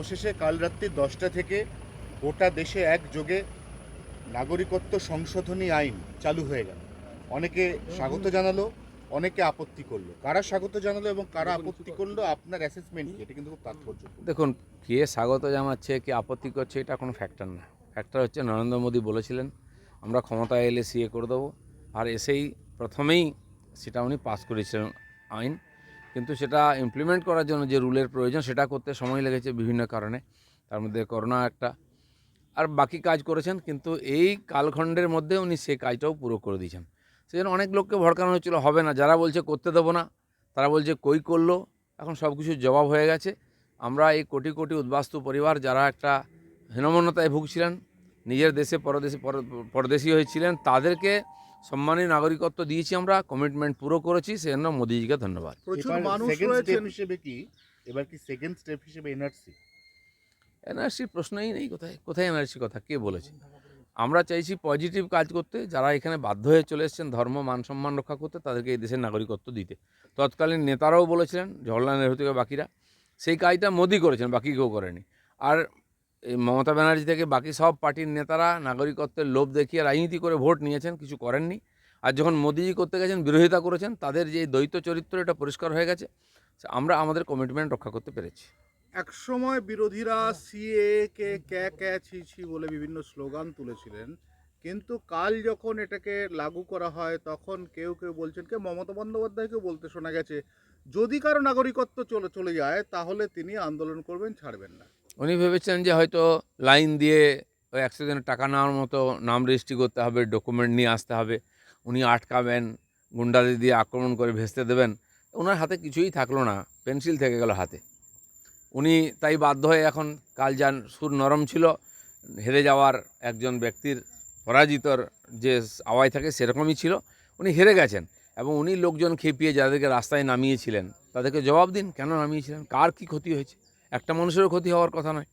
অবশেষে কাল রাত্রি দশটা থেকে গোটা দেশে একযোগে নাগরিকত্ব সংশোধনী আইন চালু হয়ে গেল। অনেকে স্বাগত জানালো, অনেকে আপত্তি করল। কারা স্বাগত জানালো এবং কারা আপত্তি করল, আপনার অ্যাসেসমেন্ট এটা কিন্তু খুব তাৎপর্য দেখুন, কে স্বাগত জানাচ্ছে, কে আপত্তি করছে, এটা কোনো ফ্যাক্টর না। ফ্যাক্টর হচ্ছে নরেন্দ্র মোদী বলেছিলেন, আমরা ক্ষমতায় এলে সিএ করে দেবো। আর এসেই প্রথমেই সেটা উনি পাস করেছিলেন আইন। কিন্তু সেটা ইমপ্লিমেন্ট করার জন্য যে রুলের প্রয়োজন, সেটা করতে সময় লেগেছে বিভিন্ন কারণে। তার মধ্যে করোনা একটা। আর বাকি কাজ করেছেন, কিন্তু এই কালখণ্ডের মধ্যে উনি সেই কাজটাও পুরো করে দিয়েছেন। সেই জন্য অনেক লোককে ভড়কানো হচ্ছিল, হবে না, যারা বলছে করতে দেবো না, তারা বলছে কই করল? এখন সব কিছুর জবাব হয়ে গেছে। আমরা এই কোটি কোটি উদ্বাস্তু পরিবার যারা একটা হীনমন্যতায় ভুগছিলেন, নিজের দেশে পরদেশে, পর- পরদেশী হয়েছিলেন তাদেরকে সম্মানী নাগরিকত্ব দিয়েছি আমরা কমিটমেন্ট পুরো করেছি সেজন্য মোদিজিকে ধন্যবাদ। প্রচুর মানুষ রয়েছেন। হিসেবে কি? এবার কি সেকেন্ড স্টেপ হিসেবে এনআরসি এনআরসির প্রশ্নই নেই কোথায় কোথায় এনআরসি কথা? কে বলেছে? আমরা চাইছি পজিটিভ কাজ করতে যারা এখানে বাধ্য হয়ে চলে এসেছেন ধর্ম মান সম্মান রক্ষা করতে তাদেরকে এই দেশের নাগরিকত্ব দিতে। তৎকালীন নেতারাও বলেছিলেন জওয়াহরলাল নেহরু থেকে বাকিরা সেই কাজটা মোদি করেছেন বাকি কেউ করেনি। আর মমতা ব্যানার্জি থেকে বাকি সব পার্টির নেতারা নাগরিকত্বের লোভ দেখিয়ে রাজনীতি করে ভোট নিয়েছেন, কিছু করেননি। আর যখন মোদিজি করতে গেছেন, বিরোধিতা করেছেন, তাদের যে দ্বৈত চরিত্র, এটা পরিষ্কার হয়ে গেছে। আমরা আমাদের কমিটমেন্ট রক্ষা করতে পেরেছি। একসময় বিরোধীরা সিএ কে ক্যা ক্যা ছি ছি বলে বিভিন্ন স্লোগান তুলেছিলেন। কিন্তু কাল যখন এটাকে লাগু করা হয়, তখন কেউ কেউ বলছেন কে মমতা বন্দ্যোপাধ্যায়কেও বলতে শোনা গেছে, যদি কারও নাগরিকত্ব চলে চলে যায়, তাহলে তিনি আন্দোলন করবেন, ছাড়বেন না। উনি ভেবেছেন যে হয়তো লাইন দিয়ে ওই দিনের টাকা নেওয়ার মতো নাম রেজিস্ট্রি করতে হবে, ডকুমেন্ট নিয়ে আসতে হবে। উনি আটকাবেন, গুন্ডাদের দিয়ে আক্রমণ করে ভেস্তে দেবেন। ওনার হাতে কিছুই থাকল না, পেন্সিল থেকে গেল হাতে। উনি তাই বাধ্য হয়ে এখন কাল যান, সুর নরম ছিল, হেরে যাওয়ার একজন ব্যক্তির পরাজিতর যে আওয়াজ থাকে সেরকমই ছিল। উনি হেরে গেছেন এবং উনি লোকজন খেপিয়ে যাদেরকে রাস্তায় নামিয়েছিলেন, তাদেরকে জবাব দিন, কেন নামিয়েছিলেন? কার কি ক্ষতি হয়েছে? একটা মানুষেরও ক্ষতি হওয়ার কথা নয়।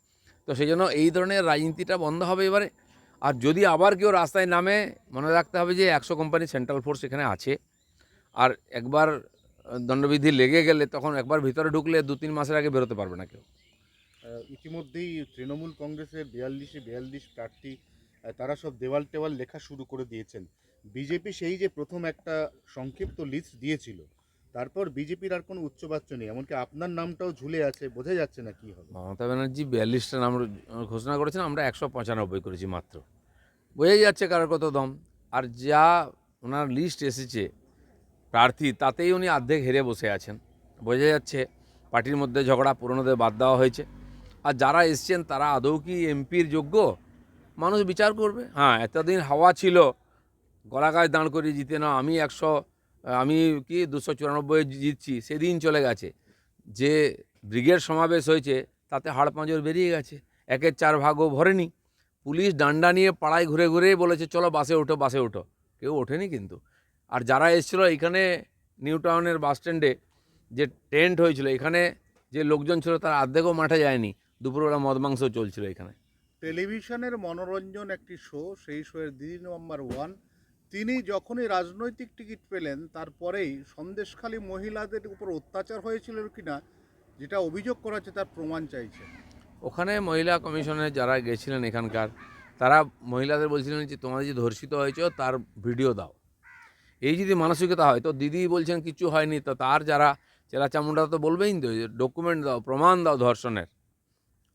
তো সেই জন্য এই ধরনের রাজনীতিটা বন্ধ হবে এবারে। আর যদি আবার কেউ রাস্তায় নামে, মনে রাখতে হবে যে একশো কোম্পানি সেন্ট্রাল ফোর্স এখানে আছে। আর একবার দণ্ডবিধি লেগে গেলে তখন একবার ভিতরে ঢুকলে দু তিন মাসের আগে বেরোতে পারবে না কেউ। ইতিমধ্যেই তৃণমূল কংগ্রেসের বিয়াল্লিশে বিয়াল্লিশ প্রার্থী তারা সব দেওয়াল টেওয়াল লেখা শুরু করে দিয়েছেন। বিজেপি সেই যে প্রথম একটা সংক্ষিপ্ত লিস্ট দিয়েছিল তারপর বিজেপির আর কোনো উচ্চবাচ্য নেই, এমনকি আপনার নামটাও ঝুলে আছে, বোঝা যাচ্ছে না কি হবে। মমতা ব্যানার্জি বিয়াল্লিশটা নাম ঘোষণা করেছেন, আমরা একশো পঁচানব্বই করেছি মাত্র। বোঝাই যাচ্ছে কারোর কত দম। আর যা ওনার লিস্ট এসেছে, প্রার্থী, তাতেই উনি অর্ধেক হেরে বসে আছেন। বোঝা যাচ্ছে পার্টির মধ্যে ঝগড়া পুরনোদের বাদ দেওয়া হয়েছে। আর যারা এসছেন, তারা আদৌ কি এমপির যোগ্য? মানুষ বিচার করবে। হ্যাঁ এতদিন হাওয়া ছিল গলা গায়ে দাঁড় করিয়ে জিতে না আমি একশো আমি কি দুশো চুরানব্বই জিতছি? সেদিন চলে গেছে। যে ব্রিগেড সমাবেশ হয়েছে, তাতে হাড় পাঁজর বেরিয়ে গেছে। একের চার ভাগও ভরেনি। পুলিশ ডান্ডা নিয়ে পাড়ায় ঘুরে ঘুরে বলেছে, চলো বাসে ওঠো বাসে ওঠো। কেউ ওঠেনি কিন্তু। আর যারা এসেছিল এখানে নিউ টাউনের বাস স্ট্যান্ডে, যে টেন্ট হয়েছিল, এখানে যে লোকজন ছিল, তার অর্ধেকও মাঠে যায়নি। দুপুরবেলা মদ মাংস চলছিল এখানে। টেলিভিশনের মনোরঞ্জন একটি শো, সেই শোয়ের দিদি নম্বর ওয়ান। তিনি যখনই রাজনৈতিক টিকিট পেলেন, তারপরেই সন্দেশখালী মহিলাদের উপর অত্যাচার হয়েছিল কিনা, যেটা অভিযোগ করা হচ্ছে, তার প্রমাণ চাইছে। ওখানে মহিলা কমিশনে যারা গেছিলেন এখানকার, তারা মহিলাদের বলছিলেন যে, তোমাদের যে ধর্ষিত হয়েছে, তার ভিডিও দাও। এই যদি মানসিকতা হয়, তো দিদি বলছেন কিছু হয়নি, তো তার যারা চেলা চামুন্ডা তো বলবেই তো ডকুমেন্ট দাও, প্রমাণ দাও ধর্ষণের।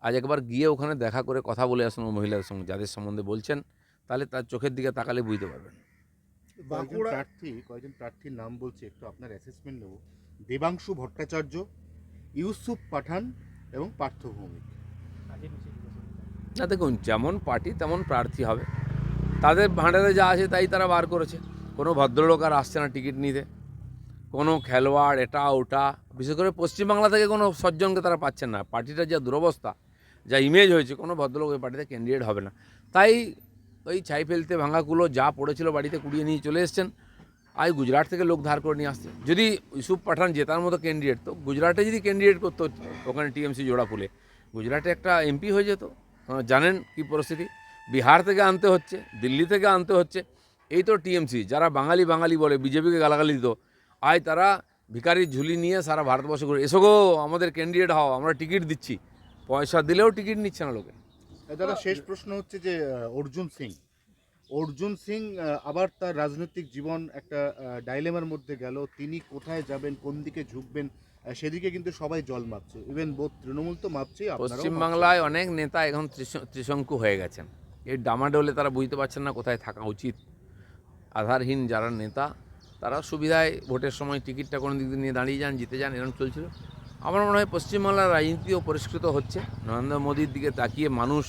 আজ একবার গিয়ে ওখানে দেখা করে কথা বলে আসুন মহিলাদের সঙ্গে, যাদের সম্বন্ধে বলছেন, তাহলে তার চোখের দিকে তাকালে বুঝতে পারবেন। বাঁকুড়া প্রার্থী কয়েকজন প্রার্থীর নাম বলছি একটু আপনার অ্যাসেসমেন্ট নেব। দেবাংশু ভট্টাচার্য ইউসুফ পাঠান এবং পার্থ ভৌমিক। না দেখুন যেমন পার্টি তেমন প্রার্থী হবে। তাদের ভাঁড়ারে যা আছে তাই তারা বার করেছে। কোনো ভদ্রলোক আর আসছে না টিকিট নিতে। কোনো খেলোয়াড় এটা ওটা বিশেষ করে পশ্চিমবাংলা থেকে কোনো সজ্জনকে তারা পাচ্ছেন না। পার্টিটার যা দুরবস্থা যা ইমেজ হয়েছে কোনো ভদ্রলোক ওই পার্টিতে ক্যান্ডিডেট হবে না। তাই ওই ছাই ফেলতে ভাঙাগুলো যা পড়েছিল বাড়িতে কুড়িয়ে নিয়ে চলে এসছেন। আজ গুজরাট থেকে লোক ধার করে নিয়ে আসছে। যদি ইউসুফ পাঠান জেতার মতো ক্যান্ডিডেট তো গুজরাটে যদি ক্যান্ডিডেট করতো ওখানে টিএমসি জোড়া ফুলে গুজরাটে একটা এমপি হয়ে যেত। জানেন কি পরিস্থিতি? বিহার থেকে আনতে হচ্ছে, দিল্লি থেকে আনতে হচ্ছে। এই তো টিএমসি, যারা বাঙালি বাঙালি বলে, বিজেপিকে গালাগালি দিত। আজ তারা ভিকারির ঝুলি নিয়ে সারা ভারতবর্ষ ঘুরে এসো গো, আমাদের ক্যান্ডিডেট হও, আমরা টিকিট দিচ্ছি। পয়সা দিলেও টিকিট নিচ্ছে না লোকে। দাদা শেষ প্রশ্ন হচ্ছে যে অর্জুন সিং। অর্জুন সিং আবার তার রাজনৈতিক জীবন একটা ডাইলেমার মধ্যে গেল। তিনি কোথায় যাবেন কোন দিকে ঝুঁকবেন সেদিকে কিন্তু সবাই জল মাপছে। ইভেন বোধ তৃণমূল তো আপনারাও পশ্চিমবাংলায় অনেক নেতা এখন ত্রিশ- ত্রিশঙ্কু হয়ে গেছেন। এই ডামাডোলে তারা বুঝতে পারছেন না কোথায় থাকা উচিত। আধারহীন যারা নেতা তারা সুবিধায় ভোটের সময় টিকিটটা কোনো দিক দিয়ে নিয়ে দাঁড়িয়ে যান জিতে যান এরকম চলছিল। আমার মনে হয় পশ্চিমবাংলার রাজনীতিও পরিষ্কৃত হচ্ছে। নরেন্দ্র মোদীর দিকে তাকিয়ে মানুষ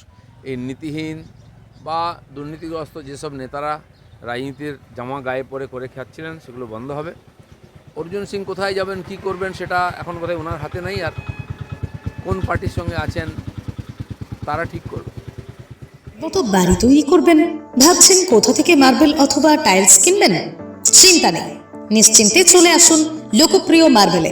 এই নীতিহীন বা দুর্নীতিগ্রস্ত যেসব নেতারা রাজনীতির জামা গায়ে পরে করে খাচ্ছিলেন, সেগুলো বন্ধ হবে। অর্জুন সিং কোথায় যাবেন, কি করবেন সেটা এখন কোথায় ওনার হাতে নেই আর কোন পার্টির সঙ্গে আছেন তারা ঠিক করবে। মতো বাড়ি তৈরি করবেন? ভাবছেন কোথা থেকে মার্বেল অথবা টাইলস কিনবেন? চিন্তা নেই। নিশ্চিন্তে চলে আসুন লোকপ্রিয় মার্বেলে